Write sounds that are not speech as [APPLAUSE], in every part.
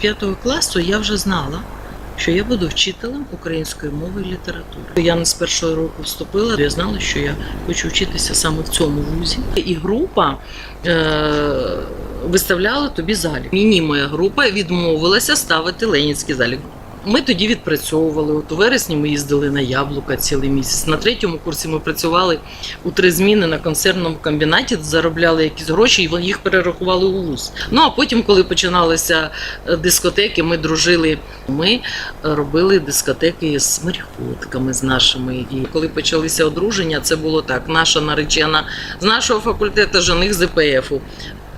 п'ятого класу я вже знала, що я буду вчителем української мови і літератури. Я не з першого року вступила, я знала, що я хочу вчитися саме в цьому вузі. І група е- виставляла тобі залік. Мені моя група відмовилася ставити ленінський залік. Ми тоді відпрацьовували. От у вересні ми їздили на яблука цілий місяць. На третьому курсі ми працювали у три зміни на консервному комбінаті, заробляли якісь гроші, і їх перерахували у вуз. Ну а потім, коли починалися е, дискотеки, ми дружили. Ми е, робили дискотеки з моряходками з нашими. І коли почалися одруження, це було так: наша наречена з нашого факультету, жених з ІПФу.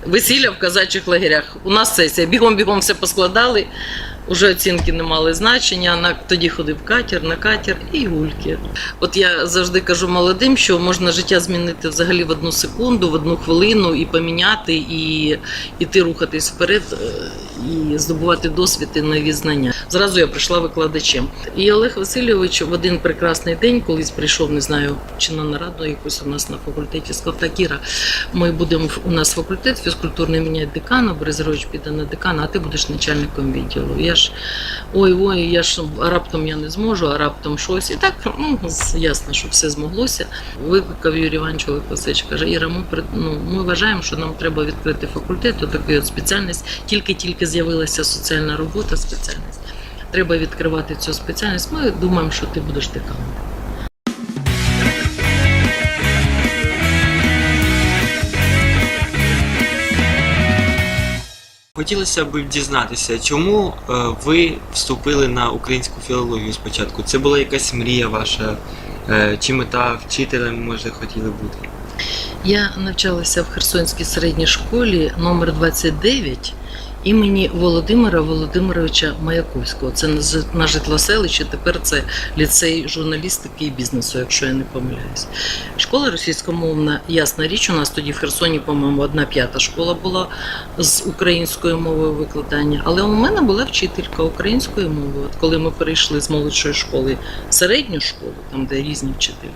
Весілля в казачих лагерях. У нас сесія. Бігом-бігом все поскладали. Уже оцінки не мали значення. На тоді ходив катер, на катер і гульки. От я завжди кажу молодим, що можна життя змінити взагалі в одну секунду, в одну хвилину і поміняти, і іти рухатись вперед, е, і здобувати досвід і нові знання. Зразу я прийшла викладачем. І Олег Васильович в один прекрасний день, колись прийшов, не знаю, чи на нараду якусь у нас на факультеті, сказав, так, Іра, ми будемо у нас факультет фізкультурний міняє декана, Борисович піде на декана, а ти будеш начальником відділу. Я ж ой, ой, я ж раптом я не зможу, а раптом щось. І так ну ясно, що все змоглося. Викликав Юрій Іванович Олег Васильович, каже, Іра, ми ну, ми вважаємо, що нам треба відкрити факультет, таку от спеціальність. Тільки-тільки з'явилася соціальна робота, спеціальність. Треба відкривати цю спеціальність. Ми думаємо, що ти будеш деканом. Хотілося б дізнатися, чому е, ви вступили на українську філологію спочатку? Це була якась мрія ваша, е, чи мета вчителем, може, хотіли бути? Я навчалася в Херсонській середній школі номер 29 імені Володимира Володимировича Маяковського. Це на Жи- на житлоселищі. Тепер це ліцей журналістики і бізнесу, якщо я не помиляюсь. Школа російськомовна, ясна річ. У нас тоді в Херсоні, по-моєму, одна п'ята школа була з українською мовою викладання. Але у мене була вчителька української мови. От коли ми перейшли з молодшої школи в середню школу, там де різні вчителі.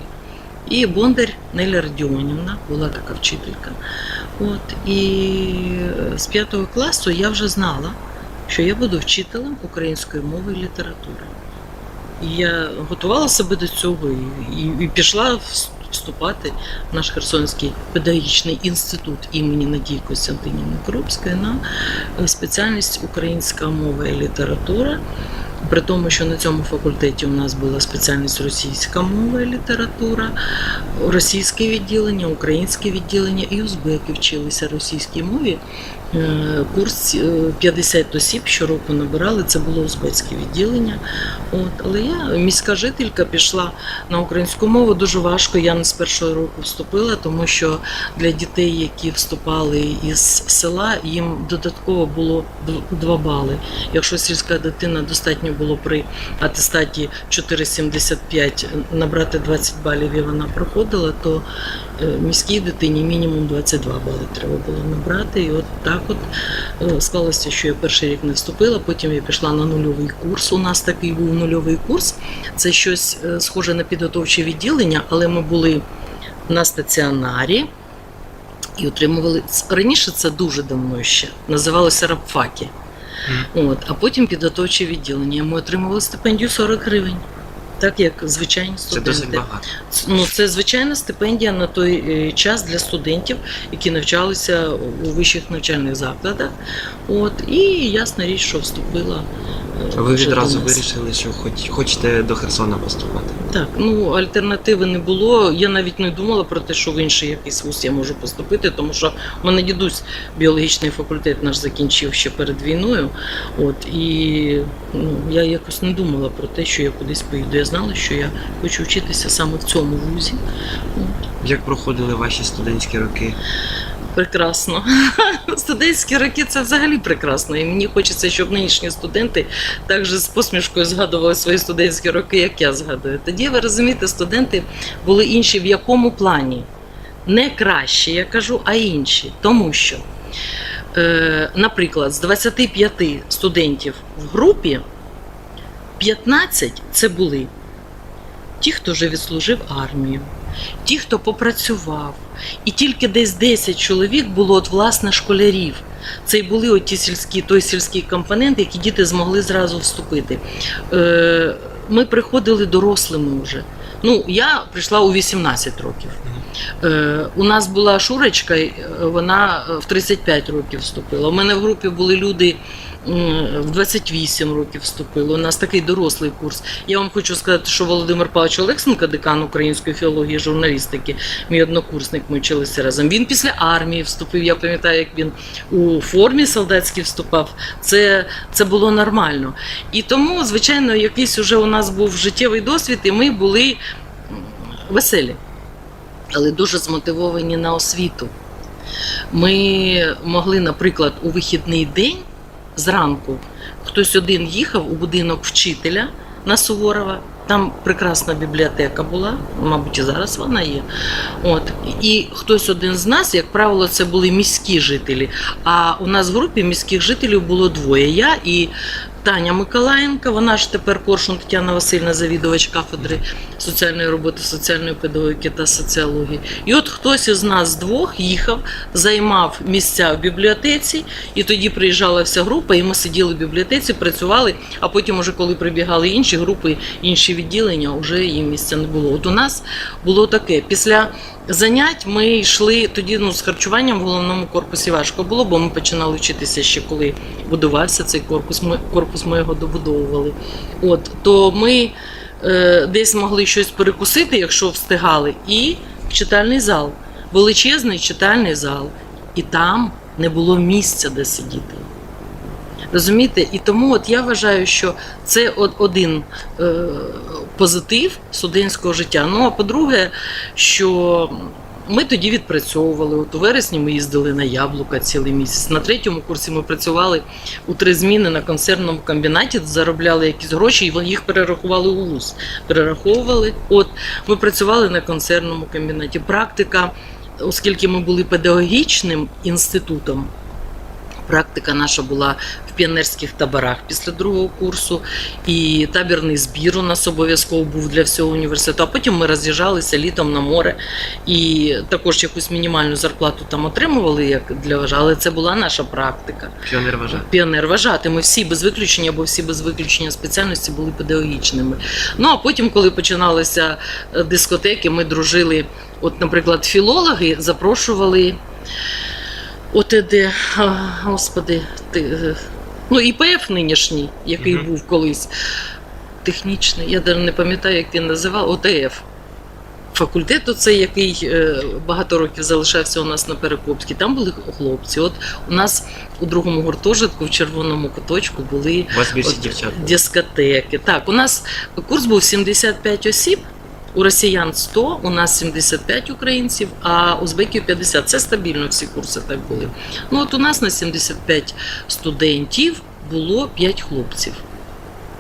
І Бондар Неля Родіонівна була така вчителька. От, і е, з п'ятого класу я вже знала, що я буду вчителем української мови і літератури. І я готувала себе до цього і, і, і пішла вступати в наш Херсонський педагогічний інститут імені Надії Костянтинівни Крупської на е, спеціальність українська мова і література. При тому, що на цьому факультеті у нас була спеціальність російська мова і література, російське відділення, українське відділення і узбеки вчилися російській мові. Е, Курс е, 50 осіб щороку набирали, це було узбецьке відділення. От, але я, міська жителька, пішла на українську мову дуже важко. Я не з першого року вступила, тому що для дітей, які вступали із села, їм додатково було 2 бали. Якщо сільська дитина достатньо було при атестаті 4,75 набрати 20 балів і вона проходила, то е, міській дитині мінімум 22 бали треба було набрати. І от так от е, склалося, що я перший рік не вступила, потім я пішла на нульовий курс. У нас такий був нульовий курс. Це щось е, схоже на підготовче відділення, але ми були на стаціонарі. І отримували раніше це дуже давно ще називалося рабфаки. От, а потім підготовче відділення. Ми отримували стипендію 40 гривень, так як звичайні Це студенти. досить багато. Ну, це звичайна стипендія на той е, час для студентів, які навчалися у вищих навчальних закладах. От, і ясна річ, що вступила. А ви вже відразу вирішили, що хоч, хочете до Херсона поступати? Так, ну альтернативи не було. Я навіть не думала про те, що в інший якийсь вуз я можу поступити, тому що в мене дідусь біологічний факультет наш закінчив ще перед війною. От і ну я якось не думала про те, що я кудись поїду. Я знала, що я хочу вчитися саме в цьому вузі. От. Як проходили ваші студентські роки? Прекрасно. [LAUGHS] Студентські роки це взагалі прекрасно. І мені хочеться, щоб нинішні студенти також з посмішкою згадували свої студентські роки, як я згадую. Тоді ви розумієте, студенти були інші в якому плані? Не кращі, я кажу, а інші. Тому що, е, наприклад, з 25 студентів в групі 15 це були ті, хто вже відслужив армію, ті, хто попрацював, і тільки десь 10 чоловік було от власне школярів. Це й були оті сільські, той сільський компонент, які діти змогли зразу вступити. Е, Ми приходили дорослими вже. Ну, я прийшла у 18 років. Е, у нас була Шурочка, е, вона е, в 35 років вступила. У мене в групі були люди в 28 років вступили. У нас такий дорослий курс. Я вам хочу сказати, що Володимир Павлович Олексенко, декан української філології журналістики, мій однокурсник, ми вчилися разом. Він після армії вступив. Я пам'ятаю, як він у формі солдатській вступав. Це, це було нормально. І тому, звичайно, якийсь уже у нас був життєвий досвід, і ми були веселі але дуже змотивовані на освіту. Ми могли, наприклад, у вихідний день зранку хтось один їхав у будинок вчителя на Суворова. Там прекрасна бібліотека була, мабуть, і зараз вона є. От. І хтось один з нас, як правило, це були міські жителі. А у нас в групі міських жителів було двоє. Я і Таня Миколаєнка, вона ж тепер Коршун Тетяна Васильівна, завідувач кафедри соціальної роботи, соціальної педагогіки та соціології. І от хтось із нас двох їхав, займав місця в бібліотеці, і тоді приїжджала вся група, і ми сиділи в бібліотеці, працювали. А потім, уже коли прибігали інші групи, інші відділення, вже їм місця не було. От у нас було таке. Після занять ми йшли тоді ну, з харчуванням в головному корпусі важко було, бо ми починали вчитися ще коли будувався цей корпус. Ми корпус ми його добудовували. От то ми е, десь могли щось перекусити, якщо встигали, і в читальний зал. Величезний читальний зал. І там не було місця, де сидіти. Розумієте? І тому от я вважаю, що це один е, позитив студентського життя. Ну а по-друге, що ми тоді відпрацьовували. От у вересні ми їздили на яблука цілий місяць. На третьому курсі ми працювали у три зміни на консервному комбінаті, заробляли якісь гроші, і їх перерахували у вуз. Перераховували. От ми працювали на консервному комбінаті. Практика, оскільки ми були педагогічним інститутом. Практика наша була піонерських таборах після другого курсу, і табірний збір у нас обов'язково був для всього університету. А потім ми роз'їжджалися літом на море і також якусь мінімальну зарплату там отримували як для вважа, але це була наша практика. Піонер вважає. Піонер вважати. Ми всі без виключення, бо всі без виключення спеціальності були педагогічними. Ну а потім, коли починалися е, дискотеки, ми дружили. От, наприклад, філологи запрошували. От господи, ти, е, ну ІПФ нинішній, який Мгм. був колись технічний, я навіть не пам'ятаю, як він називав, ОТФ. Факультет оцей, який е, багато років залишався у нас на Перекопській, там були хлопці. От у нас у другому гуртожитку в червоному куточку були дискотеки. Так, у нас курс був 75 осіб. У росіян 100, у нас 75 українців, а узбеків 50. Це стабільно всі курси так були. Ну от у нас на 75 студентів було 5 хлопців.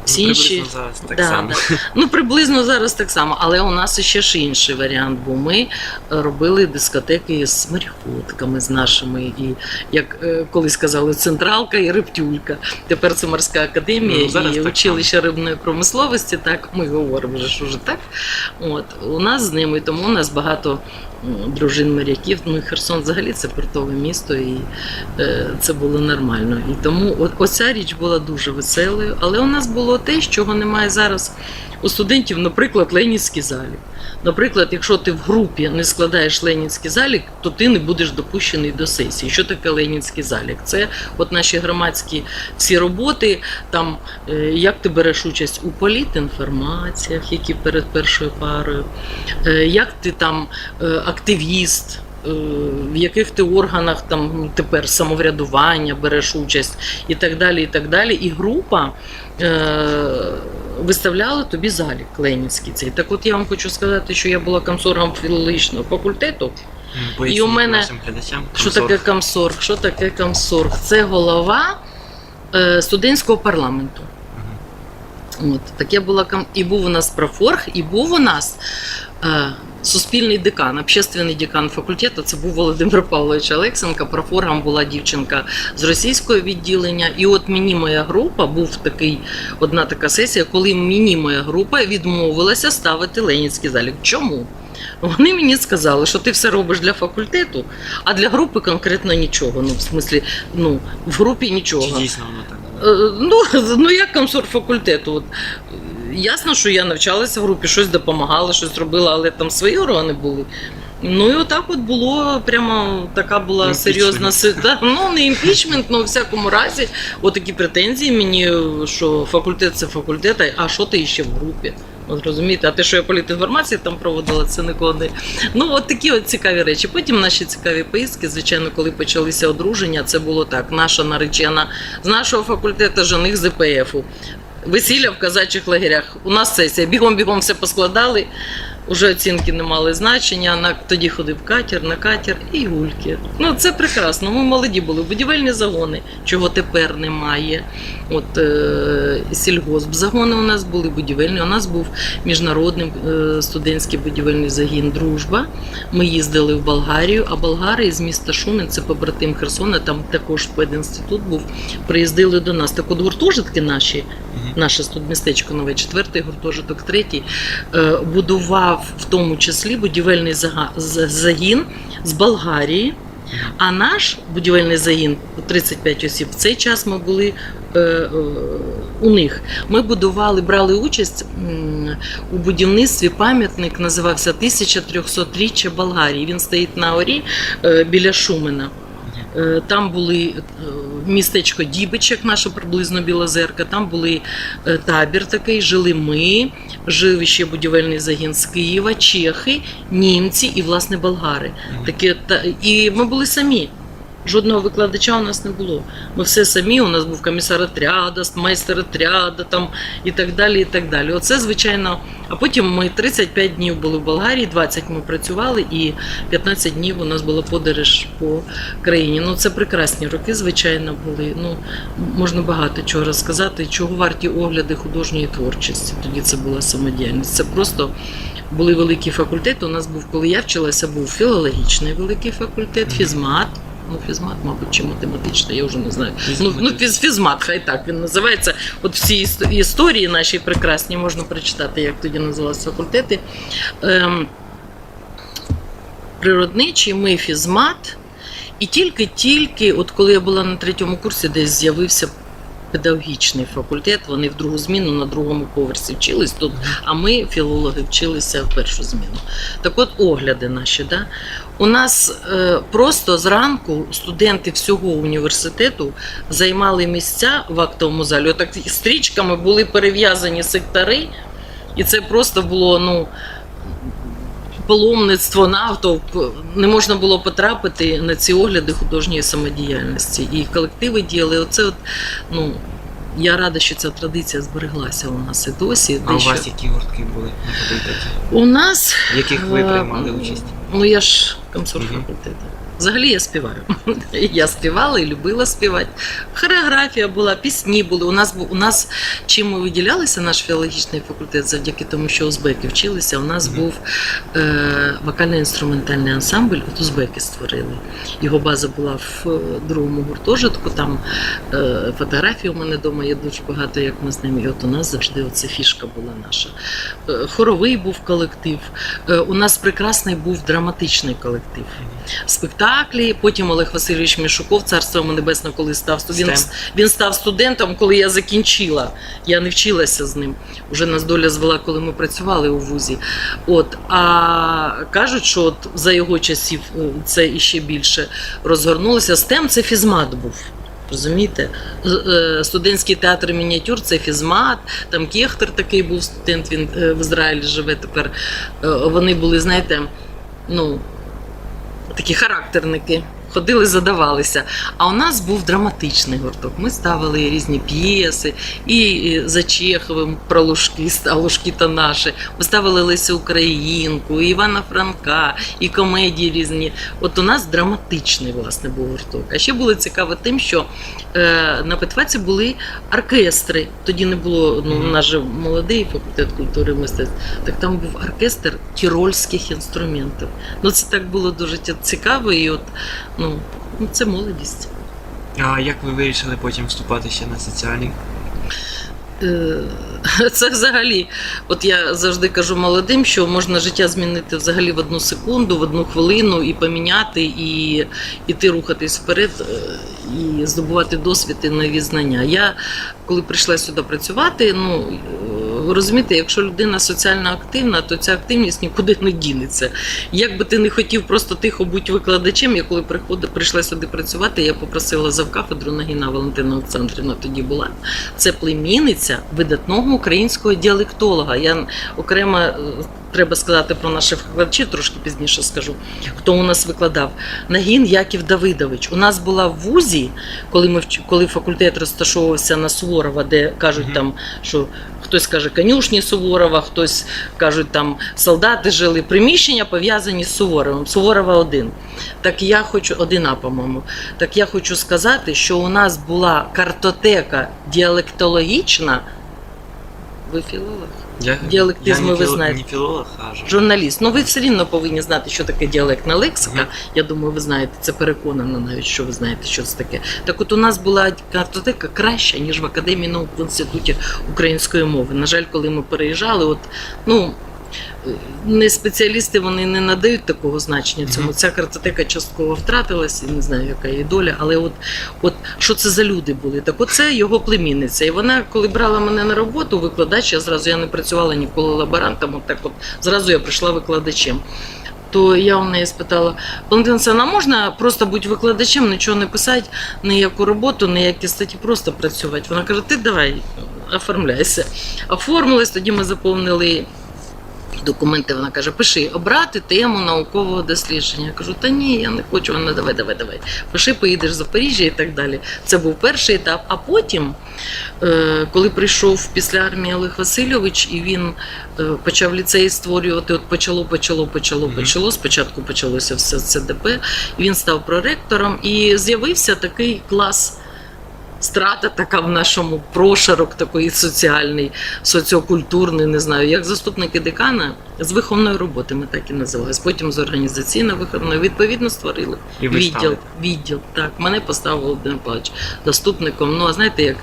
Всі Ну, інші приблизно зараз так Да, само. да. Ну, приблизно зараз так само, але у нас ще ж інший варіант, бо ми е, робили дискотеки з моряходками, з нашими, і як е, колись казали, централка і рептюлька. Тепер це морська академія Ну, зараз і училище рибної промисловості. Так, ми говоримо вже, що вже так. От у нас з ними, тому у нас багато дружин моряків. Ну і Херсон взагалі це портове місто, і е, це було нормально. І тому оця річ була дуже веселою. Але у нас було те, чого немає зараз у студентів, наприклад, Ленінський залік. Наприклад, якщо ти в групі не складаєш Ленінський залік, то ти не будеш допущений до сесії. Що таке Ленінський залік? Це от наші громадські всі роботи, там е, як ти береш участь у політінформаціях, які перед першою парою, е, як ти там е, активіст. В яких ти органах там тепер самоврядування береш участь і так далі. І так далі. І група виставляла тобі залік Ленінський цей. Так от я вам хочу сказати, що я була комсоргом філологічного факультету. Поясніть І у мене- нашим глядачам. Що таке комсорг? Що таке комсорг? Це голова е, студентського парламенту. От, так я була ком... і був у нас профорг, і був у нас е, суспільний декан, общественний декан факультету. Це був Володимир Павлович Олексенко. Профоргом була дівчинка з російського відділення. І от мені моя група був такий одна така сесія, коли мені моя група відмовилася ставити Ленінський залік. Чому? Вони мені сказали, що ти все робиш для факультету, а для групи конкретно нічого. Ну, в смислі, ну, в групі нічого. Чи дійсно воно так? Е, Ну, [LAUGHS] ну як комсорг факультету. От, ясно, що я навчалася в групі, щось допомагала, щось робила, але там свої органи були. Ну і отак от було прямо така була серйозна си- Ну, не імпічмент, але в всякому разі, отакі претензії мені, що факультет це факультет, а- що ти ще в групі? От розумієте, а те, що я політінформацію там проводила, це нікого не. Ну, от такі от цікаві речі. Потім наші цікаві поїздки, звичайно, коли почалися одруження, це було так. Наша наречена з нашого факультету жених з ІПФу. Весілля в казачих лагерях. У нас сесія. Бігом-бігом все поскладали. Уже оцінки не мали значення. На тоді ходив катер, на катер і гульки. Ну це прекрасно. Ми молоді були. Будівельні загони, чого тепер немає. От е, сільгосп загони у нас були будівельні. У нас був міжнародний е, студентський будівельний загін Дружба. Ми їздили в Болгарію, а болгари з міста Шумен, це побратим Херсона, там також пединститут був. Приїздили до нас. Так от гуртожитки наші. Наше студмістечко нове, четвертий гуртожиток, третій, е, будував в тому числі будівельний загін з Болгарії. А наш будівельний загін 35 осіб. В цей час ми були е, е, у них. Ми будували, брали участь у будівництві. Пам'ятник називався 1300-річчя Болгарії. Він стоїть на орі е, біля Шумена. Е, Там були е, містечко Дібичек, наше приблизно Білозерка. Там були е, табір такий, жили ми, жив ще будівельний загін з Києва, чехи, німці і власне болгари. Таке та і ми були самі. Жодного викладача у нас не було. Ми все самі. У нас був комісар отряда, майстер отряда там і так далі. І так далі. Оце звичайно. А потім ми 35 днів були в Болгарії, 20 ми працювали, і 15 днів у нас була подорож по країні. Ну це прекрасні роки, звичайно, були. Ну можна багато чого розказати, чого варті огляди художньої творчості. Тоді це була самодіяльність. Це просто були великі факультети. У нас був, коли я вчилася, був філологічний великий факультет, фізмат. Ну, фізмат, мабуть, чи математичний, я вже не знаю. Ну, ну фіз, фізмат, хай так він називається. От всі історії наші прекрасні можна прочитати, як тоді називалися факультети. Ем, природничий, ми фізмат. І тільки-тільки, от коли я була на третьому курсі, десь з'явився педагогічний факультет, вони в другу зміну на другому поверсі вчились тут, а ми, філологи, вчилися в першу зміну. Так от огляди наші. Да? У нас е, просто зранку студенти всього університету займали місця в актовому залі. Отак стрічками були перев'язані сектори, і це просто було ну, паломництво натовп. Не можна було потрапити на ці огляди художньої самодіяльності. І колективи діяли. Оце от, ну, я рада, що ця традиція збереглася у нас і досі. А у вас які гуртки були на факультеті? у нас В яких ви Е, приймали участь? Ну я ж комсорг факультету. Взагалі я співаю. Я співала і любила співати. Хореографія була, пісні були. У нас у нас чим ми виділялися, наш філологічний факультет, завдяки тому, що узбеки вчилися. У нас був е, вокально-інструментальний ансамбль, от узбеки створили. Його база була в е, другому гуртожитку. Там е, фотографій у мене вдома є дуже багато, як ми з ними. І от у нас завжди оця фішка була наша. Е, хоровий був колектив. Е, У нас прекрасний був драматичний колектив. Спектаклі. Потім Олег Васильович Мішуков, царство йому небесне, коли став сту- він, він став студентом, коли я закінчила. Я не вчилася з ним. Уже нас доля звела, коли ми працювали у вузі. От а кажуть, що от за його часів е, це іще більше розгорнулося. Стем це фізмат був. Розумієте? Е, Студентський театр мініатюр це фізмат, там Кехтер такий був студент, він е, в Ізраїлі живе тепер. Вони були, знаєте, ну, такі характерники. Ходили, задавалися. А у нас був драматичний гурток. Ми ставили різні п'єси, і за Чеховим про Лужки, а Лужки то наші. Ми ставили Лесю Українку, і Івана Франка, і комедії різні. От у нас драматичний власне був гурток. А ще було цікаво тим, що е, на Петваці були оркестри. Тоді не було, ну, у нас же молодий факультет культури і мистецтв. Так там був оркестр тірольських інструментів. Ну це так було дуже цікаво, і от ну, ну це молодість. А як ви вирішили потім вступати ще на соціальний? Е, [LAUGHS] Це взагалі, от я завжди кажу молодим, що можна життя змінити взагалі в одну секунду, в одну хвилину і поміняти, і іти рухатись вперед, е, і здобувати досвід і нові знання. Я коли прийшла сюди працювати, ну е, ви розумієте, якщо людина соціально активна, то ця активність нікуди не дінеться. Як би ти не хотів просто тихо бути викладачем, я коли приходила, прийшла сюди працювати, я попросила завкафедру Нагіна Валентина Олександрівна тоді була. Це племінниця видатного українського діалектолога. Я окремо е, треба сказати про наших викладачів, трошки пізніше скажу, хто у нас викладав. Нагін Яків Давидович. У нас була в вузі, коли ми коли факультет розташовувався на Суворова, де кажуть там, що хтось каже конюшні Суворова, хтось кажуть там солдати жили. Приміщення пов'язані з Суворовим. Суворова один. Так я хочу один по-моєму. Так я хочу сказати, що у нас була картотека діалектологічна. Ви філолог? Я, Діалектизми я не ви філо- знаєте. Не філолог, а журналіст. Журналіст. Ну ви все рівно повинні знати, що таке діалектна лексика. Мгм. Я думаю, ви знаєте, це переконано навіть, що ви знаєте, що це таке. Так от у нас була картотека краща, ніж в Академії наук в інституті української мови. На жаль, коли ми переїжджали, от ну. Не спеціалісти вони не надають такого значення цьому. Мгм. Ця картотека частково втратилась, і не знаю, яка її доля, але от, от що це за люди були? Так оце його племінниця. І вона, коли брала мене на роботу, викладач, я зразу я не працювала ніколи лаборантом, от так от зразу я прийшла викладачем. То я у неї спитала, Валентина а можна просто бути викладачем, нічого не писати, ніяку роботу, ніякі статті, просто працювати. Вона каже, ти давай, оформляйся. Оформилась, тоді ми заповнили документи. Вона каже, пиши, обрати тему наукового дослідження. Я кажу, та ні, я не хочу. Вона давай, давай, давай. Пиши, поїдеш в Запоріжжя і так далі. Це був перший етап. А потім, е, коли прийшов після армії Олег Васильович, і він е, почав ліцей створювати, от почало, почало, почало, почало. Спочатку почалося все ЦДП, він став проректором, і з'явився такий клас. Страта така в нашому прошарок такий соціальний, соціокультурний, не знаю, як заступники декана з виховної роботи, ми так і називалися. Потім з організаційно-виховної, відповідно, створили І ви відділ. стали. Відділ, так. Мене поставив Володимир Павлович заступником. Ну, а знаєте, як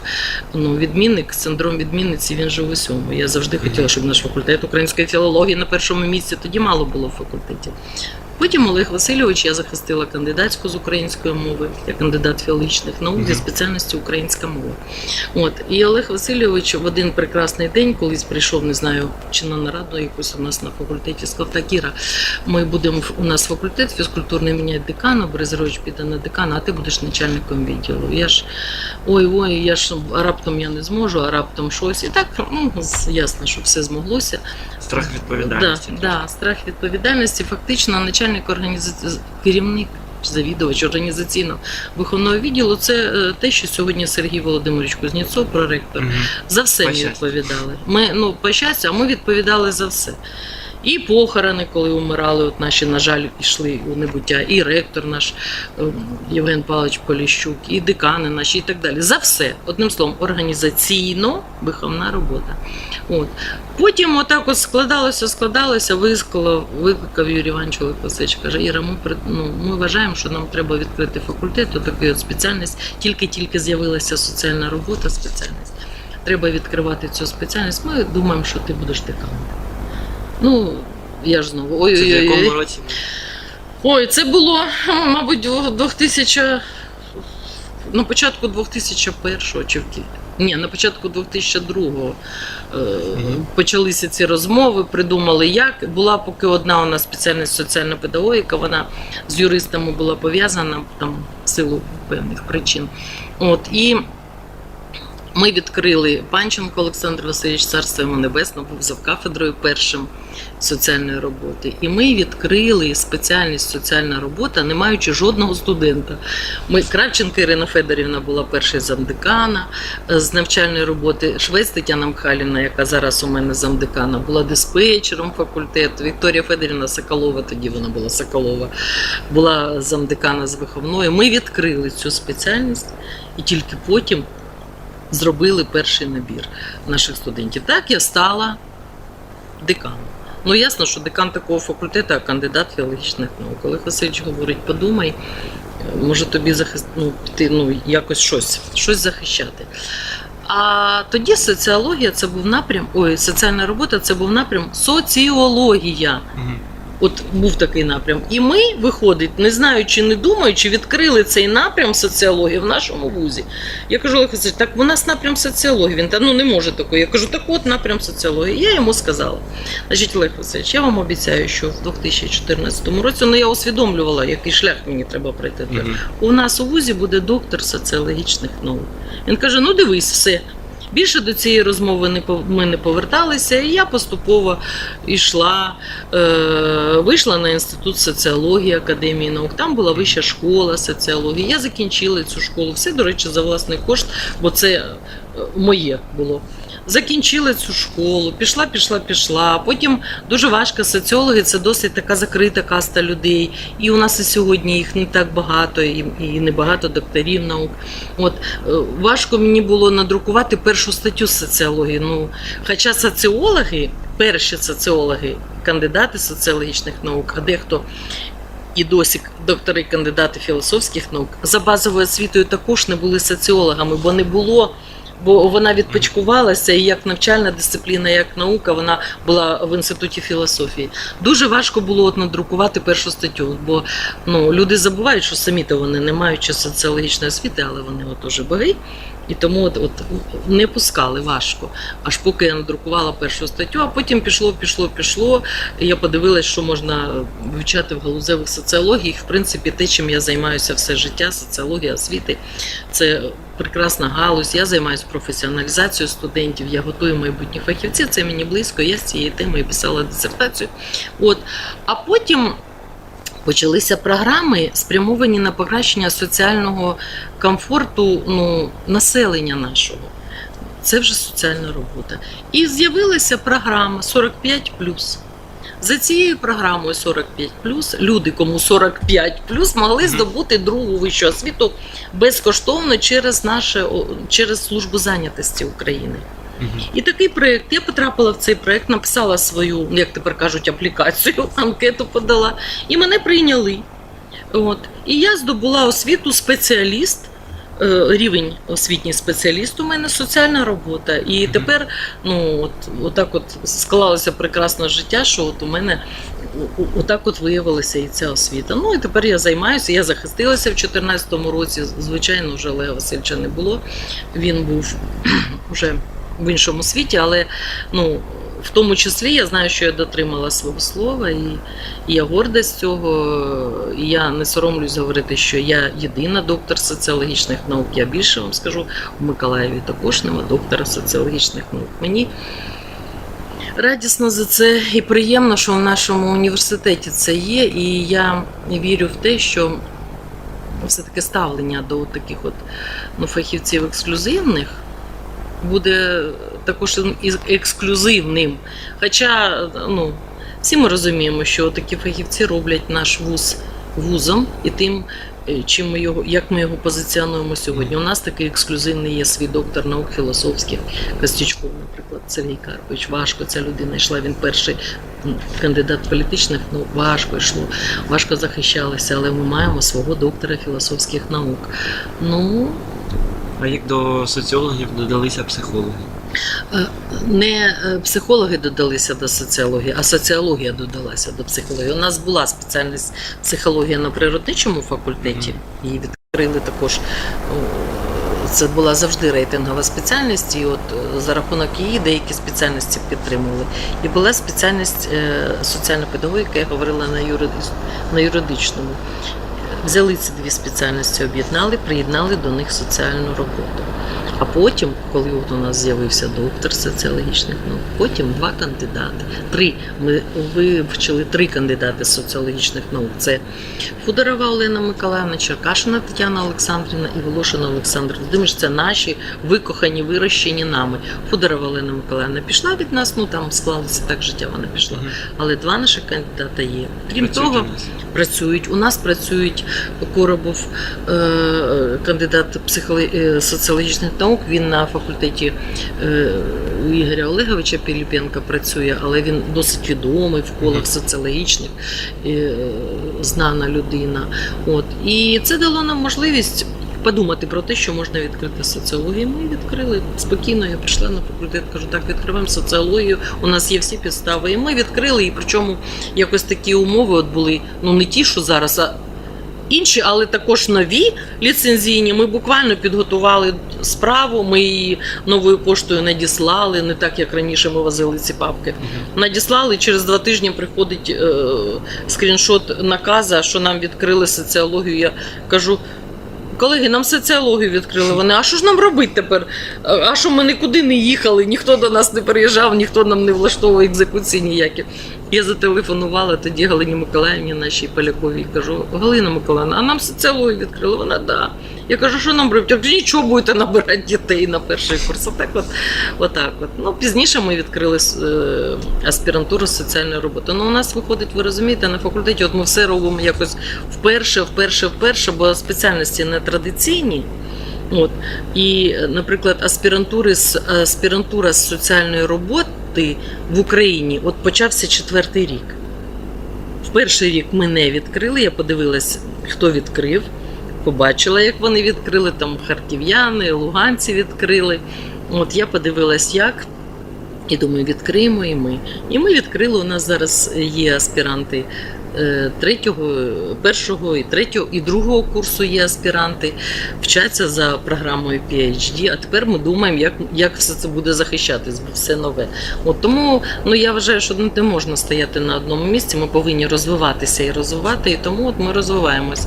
ну, відмінник, синдром відмінниці, він же в усьому. Я завжди хотіла, щоб наш факультет української філології на першому місці тоді мало було факультетів. Потім Олег Васильович, я захистила кандидатську з української мови, я кандидат філологічних наук зі Мгм. спеціальністю українська мова. От і Олег Васильович в один прекрасний день, колись прийшов, не знаю, чи на нараду якусь у нас на факультеті, сказав, так, Іра, ми будемо у нас факультет фізкультурний міняє декана, Березерович піде на декана, а ти будеш начальником відділу. Я ж ой, ой, я ж а раптом я не зможу, а раптом щось. І так ну, ясно, що все змоглося. Страх відповідальності. Да, да, страх відповідальності. Фактично, начальник організації, керівник. Завідувач організаційного виховного відділу це е, те, що сьогодні Сергій Володимирович Кузнєцов, проректор, Мгм. за все ми відповідали. Ми ну по щастя, а ми відповідали за все. І похорони, коли умирали, от наші, на жаль, пішли у небуття, і ректор наш е, Євген Павлович Поліщук, і декани наші, і так далі. За все. Одним словом, організаційно виховна робота. От. Потім отак от складалося, складалося, вискало, викликав Юрій Іванович Олег каже, Іра, ми, ну, ми вважаємо, що нам треба відкрити факультет, таку от спеціальність. Тільки-тільки з'явилася соціальна робота, спеціальність. Треба відкривати цю спеціальність. Ми думаємо, що ти будеш деканом. Ну, я ж знову. Це в Ой-ой-ой. році? Ой, це було, [LAUGHS] мабуть, у 2000, на початку 2001 чи в кі- ні, на початку 2002 е, почалися ці розмови, придумали як. Була поки одна у нас спеціальність соціальна педагогіка, вона з юристами була пов'язана там в силу певних причин. От, і Ми відкрили Панченко Олександр Васильович, царство йому небесне, був завкафедрою першим соціальної роботи. І ми відкрили спеціальність соціальна робота, не маючи жодного студента. Ми Кравченко Ірина Федорівна була перший замдекана е, з навчальної роботи. Швець Тетяна Михайлівна, яка зараз у мене замдекана, була диспетчером факультету. Вікторія Федорівна Соколова, тоді вона була Соколова, була замдекана з виховної. Ми відкрили цю спеціальність і тільки потім зробили перший набір наших студентів. Так я стала деканом. Ну, ясно, що декан такого факультету, а кандидат філологічних наук. Олег Васильович говорить, подумай, може тобі захист... ну, піти, ну, якось щось, щось захищати. А тоді соціологія це був напрям, ой, соціальна робота це був напрям соціологія. От був такий напрям. І ми, виходить, не знаючи, не думаючи, відкрили цей напрям соціології в нашому вузі. Я кажу, Олег Васильович, так у нас напрям соціології. Він та ну не може такої. Я кажу, так от напрям соціології. Я йому сказала. Значить, Олег Васильович, я вам обіцяю, що в 2014 році ну я усвідомлювала, який шлях мені треба пройти. Мгм. У нас у вузі буде доктор соціологічних наук. Він каже: ну дивись, все. Більше до цієї розмови не ми не поверталися, і я поступово йшла, е, вийшла на інститут соціології Академії наук. Там була вища школа соціології. Я закінчила цю школу. Все, до речі, за власний кошт, бо це моє було. Закінчила цю школу, пішла, пішла, пішла. Потім дуже важко. Соціологи це досить така закрита каста людей. І у нас і сьогодні їх не так багато, і, і не багато докторів наук. От е, важко мені було надрукувати першу статтю соціології. Ну, хоча соціологи, перші соціологи, кандидати соціологічних наук, а дехто і досі доктори, і кандидати філософських наук за базовою освітою також не були соціологами, бо не було. Бо вона відпочкувалася і як навчальна дисципліна, як наука, вона була в інституті філософії. Дуже важко було от надрукувати першу статтю, бо ну, люди забувають, що самі-то вони не маючи соціологічної освіти, але вони от уже. І тому от, от не пускали важко. Аж поки я надрукувала першу статтю, а потім пішло, пішло, пішло. І я подивилась, що можна вивчати в галузевих соціологіях. В принципі, те, чим я займаюся все життя, соціологія освіти, це прекрасна галузь. Я займаюся професіоналізацією студентів, я готую майбутніх фахівців. Це мені близько. Я з цієї теми писала дисертацію. От. А потім почалися програми, спрямовані на покращення соціального комфорту ну, населення нашого. Це вже соціальна робота. І з'явилася програма 45 за цією програмою 45 люди, кому 45 могли здобути другу вищу освіту безкоштовно через наше через службу зайнятості України. І такий проєкт. Я потрапила в цей проєкт, написала свою, як тепер кажуть, аплікацію, [LAUGHS] анкету подала, і мене прийняли. От. І я здобула освіту спеціаліст. Е, Рівень освітній спеціаліст у мене соціальна робота. І тепер ну, от, отак от склалося прекрасне життя, що от у мене отак от виявилася і ця освіта. Ну і тепер я займаюся. Я захистилася в 2014 році. Звичайно, вже Олега Васильовича не було. Він був [CLEARS THROAT] вже в іншому світі, але ну, в тому числі я знаю, що я дотримала свого слова, і, і я горда з цього. І я не соромлюсь говорити, що я єдина доктор соціологічних наук. Я більше вам скажу, у Миколаєві також нема доктора соціологічних наук. Мені радісно за це і приємно, що в нашому університеті це є. І я вірю в те, що все-таки ставлення до таких от ну, фахівців ексклюзивних буде також ексклюзивним. Хоча ну, всі ми розуміємо, що такі фахівці роблять наш вуз вузом і тим, е, чим ми його, як ми його позиціонуємо сьогодні. У нас такий ексклюзивний є свій доктор наук філософських Костючков, наприклад, Сергій Карпович. Важко ця людина йшла. Він перший кандидат політичних наук. Важко йшло, важко захищалися, але ми маємо свого доктора філософських наук. Ну, А як до соціологів додалися психологи? Е, Не е, психологи додалися до соціології, а соціологія додалася до психології. У нас була спеціальність психологія на природничому факультеті. Її відкрили також. Це була завжди рейтингова спеціальність, і от е, за рахунок її деякі спеціальності підтримували. І була спеціальність соціальна педагогіка, я говорила на юридичному. Взяли ці дві спеціальності, об'єднали, приєднали до них соціальну роботу. А потім, коли от у нас з'явився доктор соціологічних наук, потім два кандидати. Три. Ми вивчили три кандидати з соціологічних наук. Це Фудорова Олена Миколаївна, Черкашина Тетяна Олександрівна і Волошина Олександр Володимирович. Це наші викохані, вирощені нами. Фудорова Олена Миколаївна пішла від нас, ну там склалося так життя, вона пішла. Але два наших кандидата є. Крім Працюєте того, у працюють. У нас працюють Коробов, е, кандидат е, соціологічних наук. Він на факультеті е, у Ігоря Олеговича Піліпенка працює, але він досить відомий в колах соціологічних, знана людина. От. І це дало нам можливість. Подумати про те, що можна відкрити соціологію. Ми відкрили спокійно. Я прийшла на факультет, кажу, так, відкриваємо соціологію. У нас є всі підстави. І ми відкрили. І причому якось такі умови от були, ну не ті, що зараз, а інші, але також нові ліцензійні. Ми буквально підготували справу. Ми її новою поштою надіслали, не так як раніше ми возили ці папки. Надіслали через два тижні приходить е, скріншот наказа, що нам відкрили соціологію. Я кажу. Колеги, нам соціологію відкрили. Вони, а що ж нам робити тепер? А а що ми нікуди не їхали, ніхто до нас не приїжджав, ніхто нам не влаштовував екзекуції ніякі. Я зателефонувала тоді Галині Миколаївні, нашій Поляковій, кажу: Галина Миколаївна, а нам соціологію відкрили? Вона да. Я кажу, що нам робити? Кажу, нічого будете набирати дітей на перший курс. Отак от, отак от. Ну, пізніше ми відкрили е, аспірантуру соціальної роботи. Ну, у нас виходить, ви розумієте, на факультеті, от ми все робимо якось вперше, вперше, вперше, бо спеціальності не традиційні. От. І, наприклад, аспірантури з аспірантура з соціальної роботи в Україні от почався четвертий рік. В перший рік ми не відкрили. Я подивилась, хто відкрив. Побачила, як вони відкрили, там харків'яни, луганці відкрили. От я подивилась, як. І думаю, відкриємо і ми. І ми відкрили. У нас зараз є аспіранти третього, першого і третього і другого курсу є аспіранти, вчаться за програмою PhD, а тепер ми думаємо, як, як все це буде захищатись, бо все нове. От тому ну я вважаю, що не можна стояти на одному місці. Ми повинні розвиватися і розвивати. І тому от ми розвиваємось.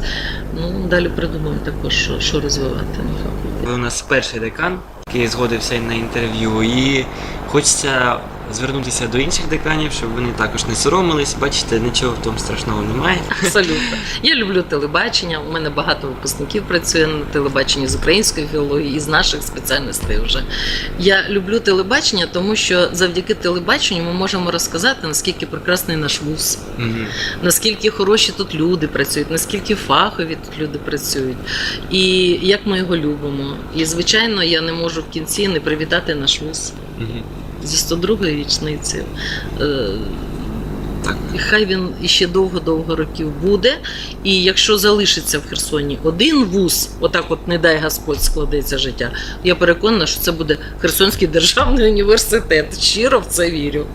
Ну далі придумаємо також, що, що розвивати на факультеті. У нас перший декан, який згодився на інтерв'ю, і хочеться звернутися до інших деканів, щоб вони також не соромились. Бачите, нічого в тому страшного немає. Абсолютно. Я люблю телебачення. У мене багато випускників працює на телебаченні з української філології і з наших спеціальностей вже. Я люблю телебачення, тому що завдяки телебаченню ми можемо розказати, наскільки прекрасний наш вуз, Мгм. наскільки хороші тут люди працюють, наскільки фахові тут люди працюють, і як ми його любимо. І звичайно, я не можу в кінці не привітати наш вуз Мгм. Зі 102-ї річниці. Е, Так. і Хай він іще довго-довго років буде. І якщо залишиться в Херсоні один вуз, отак от не дай Господь складеться життя, я переконана, що це буде Херсонський державний університет. Щиро в це вірю.